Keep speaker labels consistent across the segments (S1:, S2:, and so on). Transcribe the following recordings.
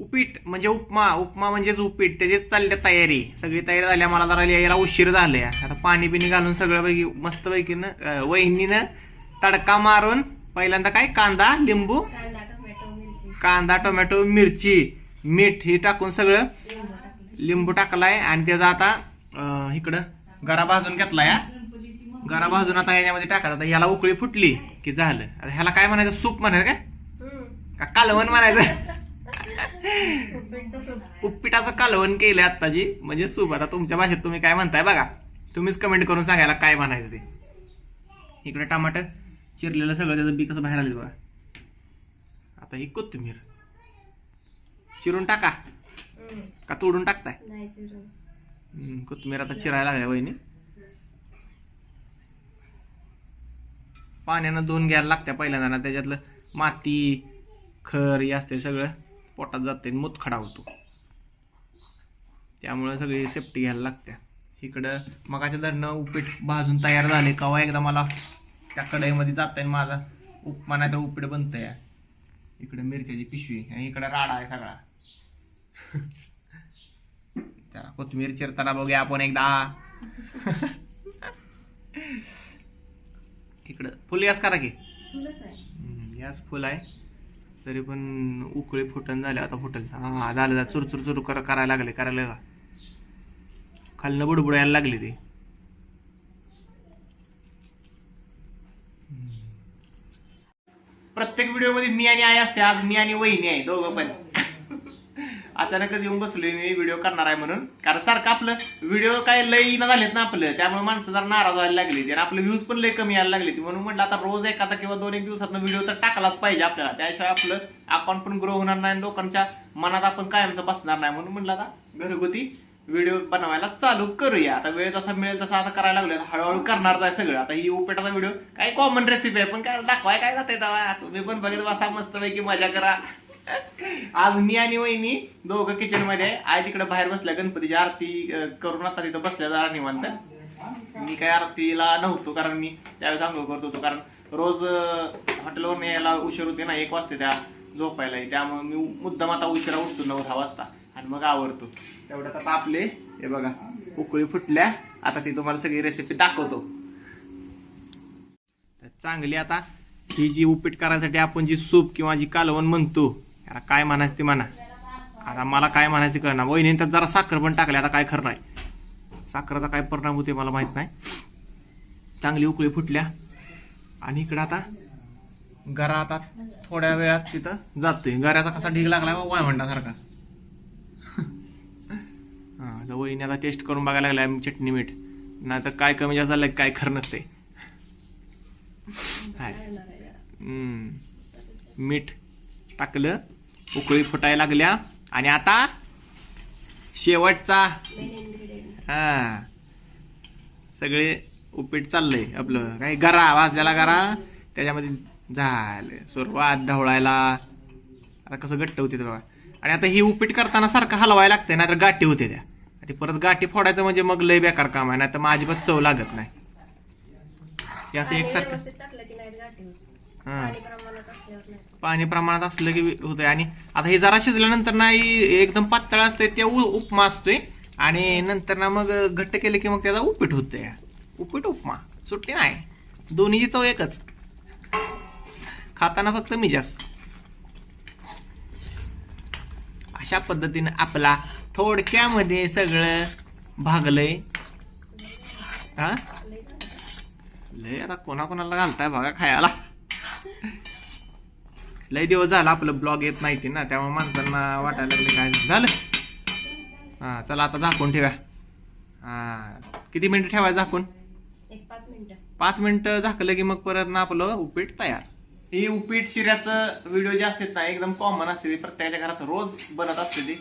S1: उपीट म्हणजे उपमा उपमा म्हणजेच उपीट. त्याचीच चालल्या तयारी. सगळी तयारी झाली मला जरा यायला उशीर झाले आता पाणी बिणी घालून सगळं पैकी मस्त पैकी वहिनीनं तडका मारून पहिल्यांदा काय? कांदा लिंबू?
S2: कांदा टोमॅटो मिरची.
S1: मीठ हे टाकून सगळं
S2: लिंबू टाकले
S1: लिंबू टाकलाय आणि त्याचा आता इकडं गरा भाजून घेतलाय. गरा भाजून आता ह्याच्यामध्ये टाकायचा. आता ह्याला उकळी फुटली की झालं. आता ह्याला काय म्हणायचं? सूप म्हणायचं काय? का कालवण म्हणायचं?
S2: उपीटाचं
S1: कालवण केलं आत्ताची म्हणजे सूप आता तुमच्या भाषेत तुम्ही काय म्हणताय बघा. तुम्हीच कमेंट करून सांगायला काय म्हणायचं ते. इकडे टमाटर चिरलेलं सगळं त्याचं बी कसं बाहेर आलं बघा. आता ही कोथिंबीर. चिरून टाका. का तोडून टाकताय? कोथिंबीर आता चिरायला लागल्या वहिनी. पाण्यानं धुवून घ्यायला लागत्या पहिल्यांदा ना त्याच्यातलं माती खर हे असते सगळं. पोटात जाते मुतखडा होतो. त्यामुळे सगळी सेफ्टी घ्यायला लागत्या. इकडं मगाच्या धरणं उपीट भाजून तयार झाले कवा एकदा मला त्या कढईमध्ये जात आहे माझा उपमा नाही तर उपीट बनतंय. इकडे मिरच्याची पिशवी आणि इकडे राडा आहे सगळा. त्या कोथिंबीर चिरताना बघूया आपण एकदा. इकडं फुल यास करा की.
S2: आहे.
S1: यास फुल आहे. तरी पण उकळी फुटन झाले आता फुटल हा झालं चुर चुर चुर कर करायला लागले करायला का खालनं बुडबुड यायला लागली ती. प्रत्येक व्हिडिओमध्ये मी आणि आई असते. आज मी आणि वहिनी आहे दोघं पण. अचानकच येऊन बसलोय मी व्हिडिओ करणार आहे म्हणून. कारण सारखं आपलं व्हिडिओ काय लई ना झालेत ना आपलं. त्यामुळे माणसं जरा नाराज व्हायला लागली आणि आपले व्ह्यूज पण लई कमी यायला लागले म्हणून म्हटलं आता रोज एखादा किंवा दोन एक दिवसात व्हिडिओ तर टाकलाच पाहिजे आपल्याला. त्याशिवाय आपलं अकाउंट पण ग्रो होणार नाही आणि लोकांच्या मनात आपण कायमचं बसणार नाही. म्हणून म्हटलं आता घरगुती व्हिडिओ बनवायला चालू करूया. आता वेळ जसा मिळेल तसा आता करायला लागलो हळूहळू करणार जाय सगळं. आता ही उपेटाचा व्हिडिओ काय कॉमन रेसिपी आहे? पण काय दाखवाय काय जाते तुम्ही पण बघित बसा मस्त पैकी मजा करा. आज मी आणि वहिनी दोघं किचनमध्ये आहे. आई तिकडे बाहेर बसल्या गणपतीची आरती करून आता तिथं बसल्या जरा निवांत. मी काय आरतीला नव्हतो कारण मी त्यावेळेस आंघोळ करत होतो. कारण रोज हॉटेलवर यायला उशीर होते ना एक वाजते त्या झोपायला त्यामुळे मी मुद्दाम आता उशिरा उठतो नऊ दहा वाजता. आणि मग आवडतो तेवढ्यात आता आपले हे बघा उकळी फुटल्या. आता ती तुम्हाला सगळी रेसिपी दाखवतो. चांगली आता ही जी उपीट करायसाठी आपण जी सूप किंवा जी कालवण म्हणतो याला काय म्हणायचं ते म्हणा. आता मला काय म्हणायचं कळणार वहिनी त्यात जरा साखर पण टाकली आता काय खरं नाही. साखरेचा काय परिणाम होते मला माहीत नाही. चांगली उकळी फुटल्या आणि इकडं आता गरा आता थोड्या वेळात तिथं जातोय. गऱ्याचा कसा ढीग लागला वाय म्हणण्यासारखा हा आता वहिनी आता टेस्ट करून बघायला लागलाय चटणी मीठ. नाही तर काय कमी जास्त झालं काय खरं नसते
S2: आहे
S1: मीठ टाकलं उकळी फुटायला लागल्या. आणि आता शेवटचा. हा. सगळे उपीट चाललंय आपलं. काही गरा वाजलेला गरा. त्याच्यामध्ये झालं. सुरुवात ढवळायला. आता कसं घट्ट होते ते बघा. आणि आता ही उपीट करताना सारखं हलवायला लागतंय नाहीतर गाठी होते त्या. ते परत गाठी फोडायचं म्हणजे मग लय बेकार काम आहे नाहीतर मग अजिबात चव लागत नाही. हे असं
S2: पाणी
S1: एकसारखं हा
S2: पाणी प्रमाणात असल्यावर नाही.
S1: पाणी प्रमाणात असलं की होतंय. आणि आता हे जरा शिजल्यानंतर नाही एकदम पातळ असते ते उ- उपमा असतोय. आणि नंतर ना मग घट्ट केलं की मग त्याचा उपीट होतंय. उपीट उपमा. सुट्टी नाही. दोन्हीची चव एकच. खाताना फक्त मी जास्त अशा पद्धतीने आपला थोडक्यामध्ये सगळं भागलंय. हा. लय आता कोणाकोणाला घालताय बघा खायला. लय दिवस झाला आपलं ब्लॉग येत नाही ते ना त्यामुळे माणसांना वाटायला लागले काय झालं? हा चला आता झाकून ठेवा हा किती मिनिटं ठेवायचं झाकून?
S2: एक पाच मिनिटं
S1: पाच मिनिटं झाकलं की मग परत ना आपलं उपीट तयार. ही उपीट शिऱ्याचं व्हिडिओ जे असतात ना एकदम कॉमन असते ती प्रत्येकाच्या घरात रोज बनत असते ती.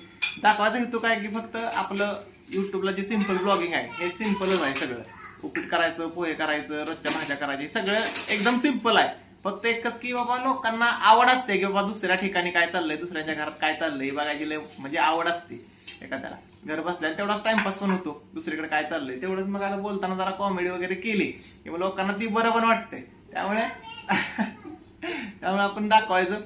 S1: दाखवायचा हेतू काय की फक्त आपलं युट्यूबला जे सिंपल ब्लॉगिंग आहे हे सिम्पलच आहे सगळं. उपीट करायचं पोहे करायचं रोजच्या भाज्या करायची सगळं एकदम सिंपल आहे. फक्त एकच की बाबा लोकांना आवड असते की बाबा दुसऱ्या ठिकाणी काय चाललंय दुसऱ्यांच्या घरात काय चाललंय बघायची लय म्हणजे आवड असते एखाद्याला. घर बसल्या तेवढा टाइमपास पण होतो दुसरीकडे काय चाललंय तेवढंच मग आता बोलताना जरा कॉमेडी वगैरे केली की लोकांना ती बरं पण वाटते त्यामुळे त्यामुळे आपण दाखवायचं.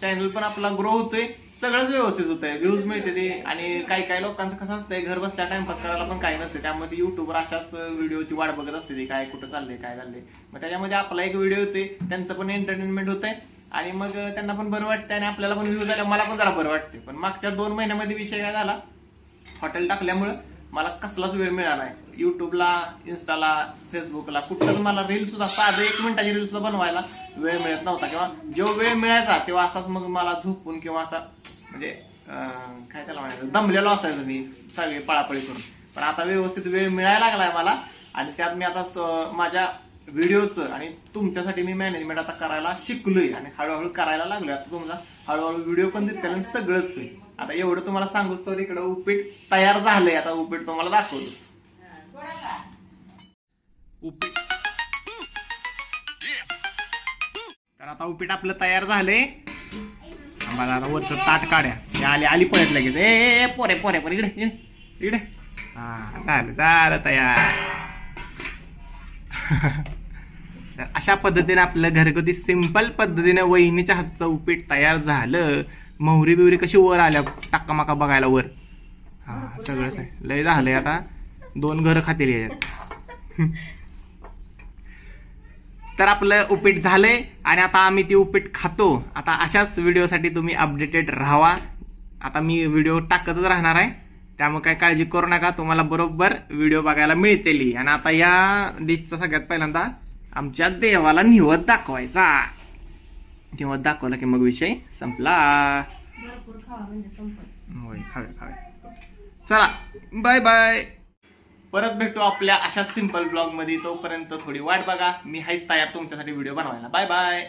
S1: चॅनल पण आपला ग्रो होतोय. सगळंच व्यवस्थित होतंय. व्ह्यूज मिळते ते. आणि काही काही लोकांचं कसं असतंय घर बसल्या टाइमपास करायला पण काही नसते त्यामध्ये युट्यूबवर अशाच व्हिडिओची वाट बघत असते ते. काय कुठं चाललंय काय चाललंय मग त्याच्यामध्ये आपला एक व्हिडिओ होते त्यांचं पण एंटरटेनमेंट होतंय. आणि मग त्यांना पण बरं वाटतं आणि आपल्याला पण व्ह्यूज आल्या. मला पण जरा बरं वाटते पण मागच्या दोन महिन्यामध्ये विषय काय झाला? हॉटेल टाकल्यामुळं मला कसलाच वेळ मिळाला नाही. युट्यूबला इन्स्टाला फेसबुकला कुठंच मला रील सुद्धा साधं एक मिनिटाची रील सुद्धा बनवायला वेळ मिळत नव्हता. किंवा जो वेळ मिळायचा तेव्हा असाच मग मला झोपून किंवा असा म्हणजे काय त्याला म्हणायचं? दमलेलो असायचं मी सगळे पळापळी करून. पण आता व्यवस्थित वेळ मिळायला लागलाय मला आणि त्यात मी आता माझ्या व्हिडिओचं आणि तुमच्यासाठी मी मॅनेजमेंट आता करायला शिकलोय आणि हळूहळू करायला लागलो आता तुम्हाला हळूहळू व्हिडिओ पण दिसतील आणि सगळंच होईल. आता एवढं तुम्हाला सांगू तर इकडं उपीट तयार झालंय. आता उपीट तुम्हाला दाखवतो. उपीट. तर आता उपीट आपलं तयार झालंय. मला आता वरचं ताट काढ्या. ते आली आली पळत लगेच. ए ए, पोरे पोरे पोरे इकडे इकडे इकडे. हा झालं झालं तयार. तर अशा पद्धतीने आपलं घरगुती सिंपल पद्धतीने वहिनीच्या हातचं उपीट तयार झालं. मोहरी बिवरी कशी वर आल्या टाक्का माका बघायला वर. हा सगळंच आहे. लय झालंय आता. दोन घरं खातील याच्यात. तर आपलं उपीट झालंय आणि आता आम्ही ती उपीट खातो. आता अशाच व्हिडिओसाठी तुम्ही अपडेटेड राहावा आता मी व्हिडिओ टाकतच राहणार आहे. त्यामुळे काय काळजी करू नका. तुम्हाला बरोबर व्हिडिओ बघायला मिळतेली. आणि आता या डिशचा सगळ्यात पहिल्यांदा आमच्या देवाला निवत दाखवायचा. निवत दाखवला की मग विषय संपला.
S2: म्हणजे संपत
S1: होय खावे खावे चला बाय बाय परत भेटू आपल्या अशा सिंपल ब्लॉगमध्ये. तोपर्यंत थोडी वाट बघा. मी हाच तयार तुमच्यासाठी व्हिडिओ बनवायला. Bye bye